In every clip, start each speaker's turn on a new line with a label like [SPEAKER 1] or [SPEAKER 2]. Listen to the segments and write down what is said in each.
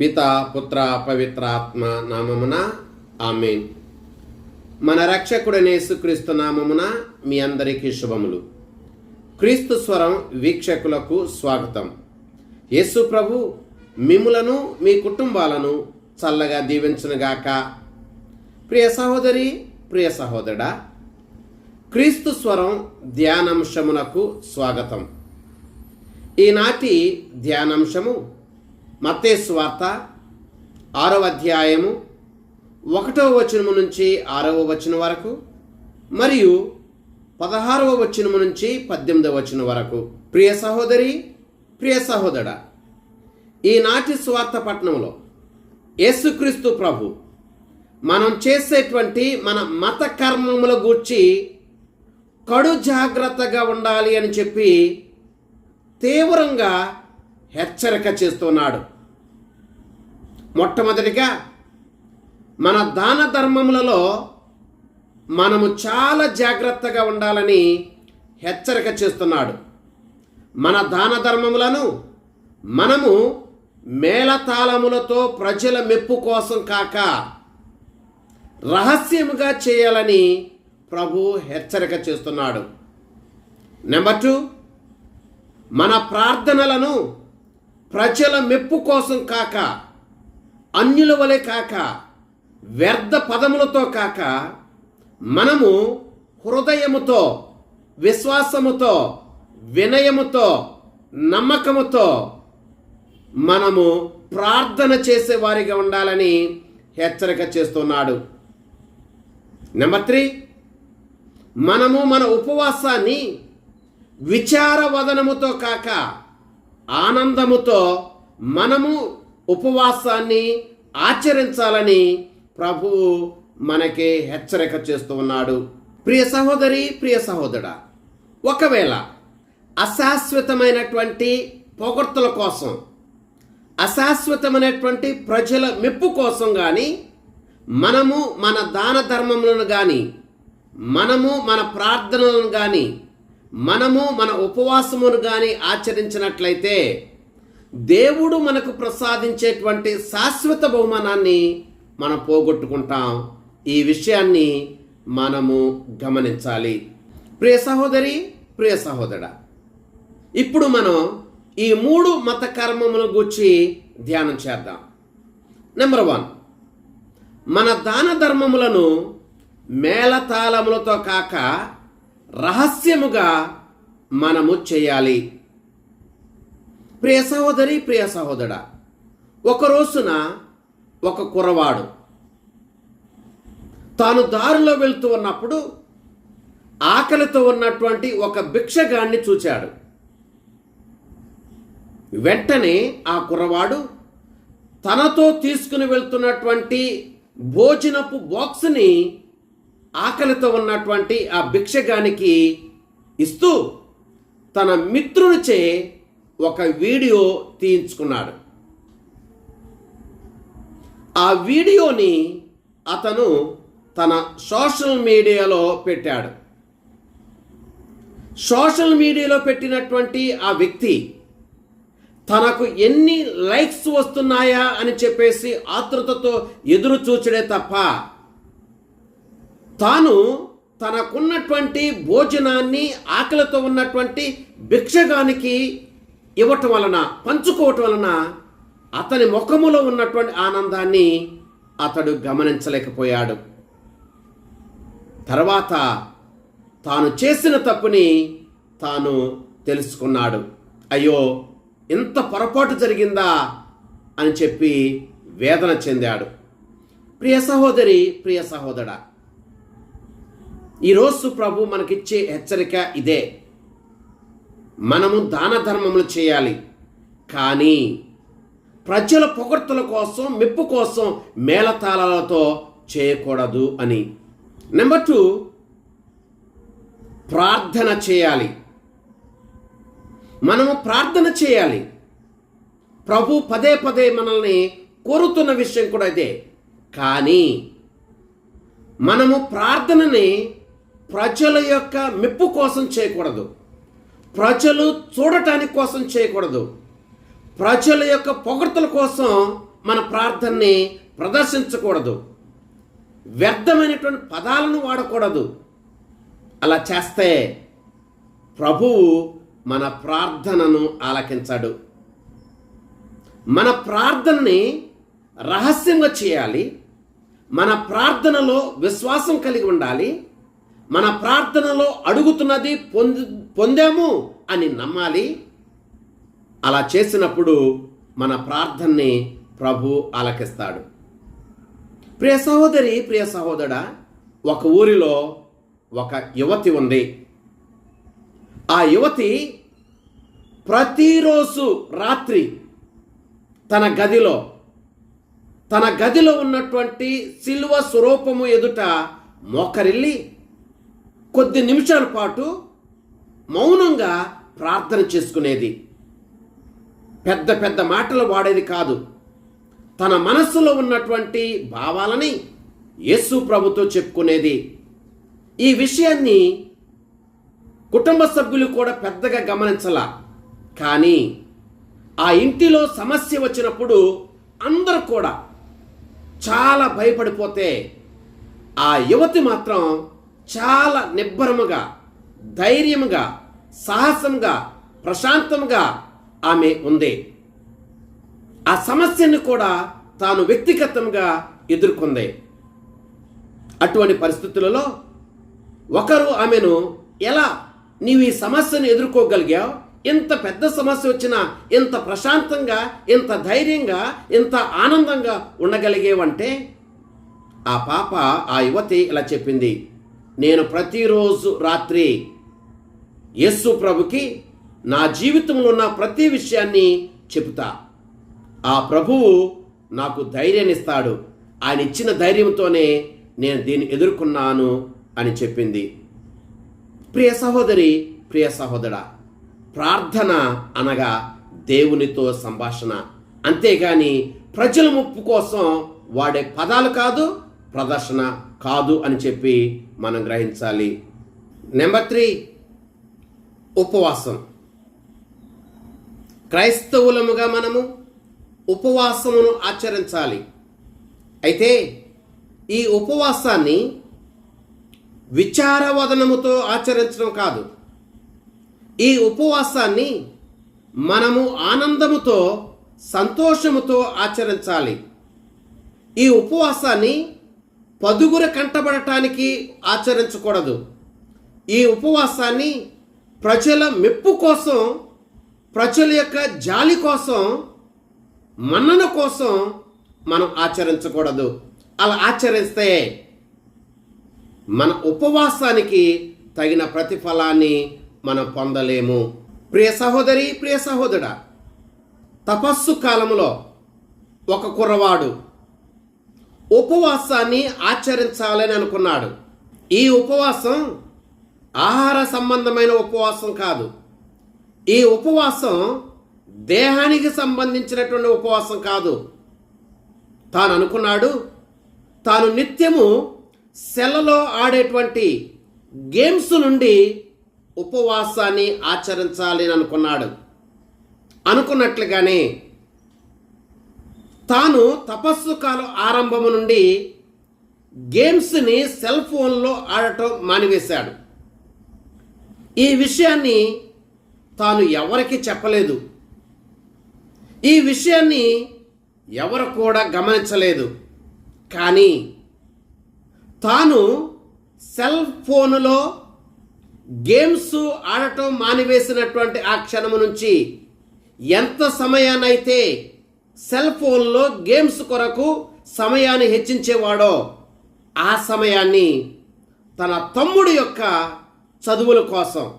[SPEAKER 1] పిత పుత్ర పవిత్రాత్మ నామమున ఆమెన్. మన రక్షకుడైన యేసుక్రీస్తు నామమున మీ అందరికీ శుభములు. క్రీస్తు స్వరం వీక్షకులకు స్వాగతం. యేసు ప్రభు మిములను మీ కుటుంబాలను చల్లగా దీవించునుగాక. ప్రియ సహోదరి ప్రియ సహోదరుడా క్రీస్తు స్వరం ధ్యానాంశమునకు స్వాగతం. ఈనాటి ధ్యానాంశము మత్తేసు వార్త ఆరవ అధ్యాయము ఒకటవ వచనము నుంచి ఆరవ వచనం వరకు మరియు పదహారవ వచనము నుంచి పద్దెనిమిదవ వచనం వరకు. ప్రియ సహోదరి ప్రియ సహోదర ఈనాటి స్వార్థ పట్టణంలో యేసుక్రీస్తు ప్రభు మనం చేసేటువంటి మన మత కర్మముల గూర్చి కడు జాగ్రత్తగా ఉండాలి అని చెప్పి తీవ్రంగా హెచ్చరిక చేస్తున్నాడు. మొట్టమొదటిగా మన దాన ధర్మములలో మనము చాలా జాగ్రత్తగా ఉండాలని హెచ్చరిక చేస్తున్నాడు. మన దాన ధర్మములను మనము మేళతాళములతో ప్రజల మెప్పు కోసం కాక రహస్యముగా చేయాలని ప్రభు హెచ్చరిక చేస్తున్నాడు. నెంబర్ టూ మన ప్రార్థనలను ప్రజల మెప్పు కోసం కాక అన్యుల వలె కాక వ్యర్థ పదములతో కాక మనము హృదయముతో విశ్వాసముతో వినయముతో నమ్మకముతో మనము ప్రార్థన చేసేవారిగా ఉండాలని హెచ్చరిక చేస్తున్నాడు. నెంబర్ త్రీ మనము మన ఉపవాసాన్ని విచారవదనముతో కాక ఆనందముతో మనము ఉపవాసాన్ని ఆచరించాలని ప్రభువు మనకి హెచ్చరిక చేస్తూ ఉన్నాడు. ప్రియ సహోదరి ప్రియ సహోదరుడా ఒకవేళ అశాశ్వతమైనటువంటి పొగడ్తల కోసం అశాశ్వతమైనటువంటి ప్రజల మెప్పు కోసం కానీ మనము మన దాన ధర్మములను కానీ మనము మన ప్రార్థనలను కానీ మనము మన ఉపవాసమును కానీ ఆచరించినట్లయితే దేవుడు మనకు ప్రసాదించేటువంటి శాశ్వత బహుమానాన్ని మనం పోగొట్టుకుంటాం. ఈ విషయాన్ని మనము గమనించాలి. ప్రియ సహోదరి ప్రియ సహోదరా ఇప్పుడు మనం ఈ మూడు మత కర్మముల గురించి ధ్యానం చేద్దాం. నెంబర్ వన్ మన దాన ధర్మములను మేళతాళములతో కాక రహస్యముగా మనము చేయాలి. ప్రియ సహోదరి ప్రియ సహోదర ఒక రోజున ఒక కుర్రవాడు తాను దారిలో వెళ్తూ ఉన్నప్పుడు ఆకలితో ఉన్నటువంటి ఒక భిక్షగాన్ని చూచాడు. వెంటనే ఆ కుర్రవాడు తనతో తీసుకుని వెళ్తున్నటువంటి భోజనపు బాక్స్ని ఆకలితో ఉన్నటువంటి ఆ భిక్షగానికి ఇస్తూ తన మిత్రునిచే ఒక వీడియో తీయించుకున్నాడు. ఆ వీడియోని అతను తన సోషల్ మీడియాలో పెట్టాడు. సోషల్ మీడియాలో పెట్టినటువంటి ఆ వ్యక్తి తనకు ఎన్ని లైక్స్ వస్తున్నాయా అని చెప్పేసి ఆతృతతో ఎదురు చూచడే తప్ప తాను తనకున్నటువంటి భోజనాన్ని ఆకలితో ఉన్నటువంటి భిక్షగానికి ఇవ్వటం వలన పంచుకోవటం వలన అతని ముఖములో ఉన్నటువంటి ఆనందాన్ని అతడు గమనించలేకపోయాడు. తర్వాత తాను చేసిన తప్పుని తాను తెలుసుకున్నాడు. అయ్యో ఇంత పొరపాటు జరిగిందా అని చెప్పి వేదన చెందాడు. ప్రియ సహోదరి ప్రియ సహోదరా ఈరోజు ప్రభు మనకిచ్చే హెచ్చరిక ఇదే. మనము దాన ధర్మములు చేయాలి. కానీ ప్రజల పొగడ్తల కోసం మెప్పు కోసం మేళతాళాలతో చేయకూడదు అని. నెంబర్ టూ ప్రార్థన చేయాలి. మనము ప్రార్థన చేయాలి. ప్రభు పదే పదే మనల్ని కోరుతున్న విషయం కూడా ఇదే. కానీ మనము ప్రార్థనని ప్రజల యొక్క మెప్పు కోసం చేయకూడదు. ప్రజలు చూడటానికి కోసం చేయకూడదు. ప్రజల యొక్క పొగడ్తల కోసం మన ప్రార్థనని ప్రదర్శించకూడదు. వ్యర్థమైనటువంటి పదాలను వాడకూడదు. అలా చేస్తే ప్రభువు మన ప్రార్థనను ఆలకించాడు. మన ప్రార్థనని రహస్యంగా చేయాలి. మన ప్రార్థనలో విశ్వాసం కలిగి ఉండాలి. మన ప్రార్థనలో అడుగుతున్నది పొంది పొందాము అని నమ్మాలి. అలా చేసినప్పుడు మన ప్రార్థనని ప్రభు ఆలకిస్తాడు. ప్రియ సహోదరి ప్రియ సహోదర ఒక ఊరిలో ఒక యువతి ఉంది. ఆ యువతి ప్రతిరోజు రాత్రి తన గదిలో తన గదిలో ఉన్నటువంటి సిల్వ స్వరూపము ఎదుట మోకరిల్లి కొద్ది నిమిషాల పాటు మౌనంగా ప్రార్థన చేసుకునేది. పెద్ద పెద్ద మాటలు వాడేది కాదు. తన మనస్సులో ఉన్నటువంటి భావాలని యేసు ప్రభుతో చెప్పుకునేది. ఈ విషయాన్ని కుటుంబ సభ్యులు కూడా పెద్దగా గమనించాల. కానీ ఆ ఇంటిలో సమస్య వచ్చినప్పుడు అందరూ కూడా చాలా భయపడిపోతే ఆ యువతి మాత్రం చాలా నిబ్బరముగా ధైర్యముగా సాహసంగా ప్రశాంతంగా ఆమె ఉంది. ఆ సమస్యను కూడా తాను వ్యక్తిగతంగా ఎదుర్కొంది. అటువంటి పరిస్థితులలో ఒకరు ఆమెను ఎలా? నీవు ఈ సమస్యను ఎదుర్కోగలిగావు? ఇంత పెద్ద సమస్య వచ్చినా ఇంత ప్రశాంతంగా ఇంత ధైర్యంగా ఇంత ఆనందంగా ఉండగలిగేవంటే? ఆ పాప ఆ యువతి ఇలా చెప్పింది నేను ప్రతిరోజు రాత్రి యస్సు ప్రభుకి నా జీవితంలో ఉన్న ప్రతి విషయాన్ని చెబుతా. ఆ ప్రభువు నాకు ధైర్యాన్ని ఇస్తాడు. ఆయన ఇచ్చిన ధైర్యంతోనే నేను దీన్ని ఎదుర్కొన్నాను అని చెప్పింది. ప్రియ సహోదరి ప్రియ సహోదరా ప్రార్థన అనగా దేవునితో సంభాషణ. అంతేగాని ప్రజల ముప్పు కోసం వాడే పదాలు కాదు ప్రదర్శన కాదు అని చెప్పి మనం గ్రహించాలి. నెంబర్ త్రీ ఉపవాసం. క్రైస్తవులముగా మనము ఉపవాసమును ఆచరించాలి. అయితే ఈ ఉపవాసాన్ని విచారవదనముతో ఆచరించడం కాదు. ఈ ఉపవాసాన్ని మనము ఆనందముతో సంతోషముతో ఆచరించాలి. ఈ ఉపవాసాన్ని పదుగుర కంటబడటానికి ఆచరించకూడదు. ఈ ఉపవాసాన్ని ప్రజల మెప్పు కోసం ప్రజల యొక్క జాలి కోసం మన్నన కోసం మనం ఆచరించకూడదు. అలా ఆచరిస్తే మన ఉపవాసానికి తగిన ప్రతిఫలాన్ని మనం పొందలేము. ప్రియ సహోదరి ప్రియ సహోదరుడా తపస్సు కాలంలో ఒక కుర్రవాడు ఉపవాసాన్ని ఆచరించాలని అనుకున్నాడు. ఈ ఉపవాసం ఆహార సంబంధమైన ఉపవాసం కాదు. ఈ ఉపవాసం దేహానికి సంబంధించినటువంటి ఉపవాసం కాదు. తాను అనుకున్నాడు తాను నిత్యము సెలలో ఆడేటువంటి గేమ్స్ నుండి ఉపవాసాన్ని ఆచరించాలి అనుకున్నాడు. అనుకున్నట్లుగానే తాను తపస్సు కాలం ఆరంభం నుండి గేమ్స్ని సెల్ ఫోన్లో ఆడటం మానివేశాడు. ఈ విషయాన్ని తాను ఎవరికి చెప్పలేదు. ఈ విషయాన్ని ఎవరు కూడా గమనించలేదు. కానీ తాను సెల్ ఫోనులో గేమ్స్ ఆడటం మానివేసినటువంటి ఆ క్షణము నుంచి ఎంత సమయానైతే సెల్ ఫోన్లో గేమ్స్ కొరకు సమయాన్ని హెచ్చించేవాడో ఆ సమయాన్ని తన తమ్ముడు యొక్క చదువుల కోసం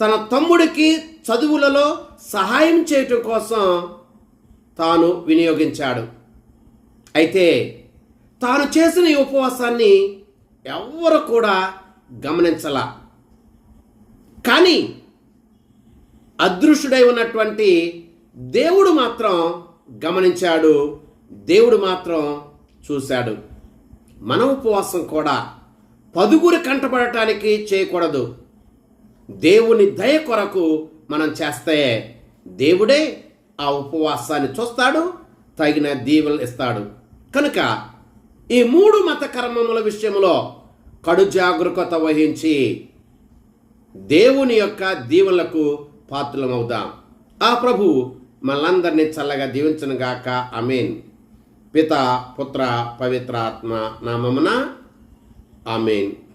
[SPEAKER 1] తన తమ్ముడికి చదువులలో సహాయం చేయటం కోసం తాను వినియోగించాడు. అయితే తాను చేసిన ఈ ఉపవాసాన్ని ఎవ్వరు కూడా గమనించలా. కానీ అదృశ్యుడై ఉన్నటువంటి దేవుడు మాత్రం గమనించాడు. దేవుడు మాత్రం చూశాడు. మన ఉపవాసం కూడా పదుగురు కంటపడటానికి చేయకూడదు. దేవుని దయ కొరకు మనం చేస్తే దేవుడే ఆ ఉపవాసాన్ని చూస్తాడు తగిన దీవెలు ఇస్తాడు. కనుక ఈ మూడు మత కర్మముల విషయంలో కడు జాగరూకత వహించి దేవుని యొక్క దీవులకు పాత్రలమవుదాం. ఆ ప్రభు మనందరినీ చల్లగా దీవించను గాక. అమీన్ పిత పుత్ర పవిత్ర ఆత్మ నామమున ఆమెన్.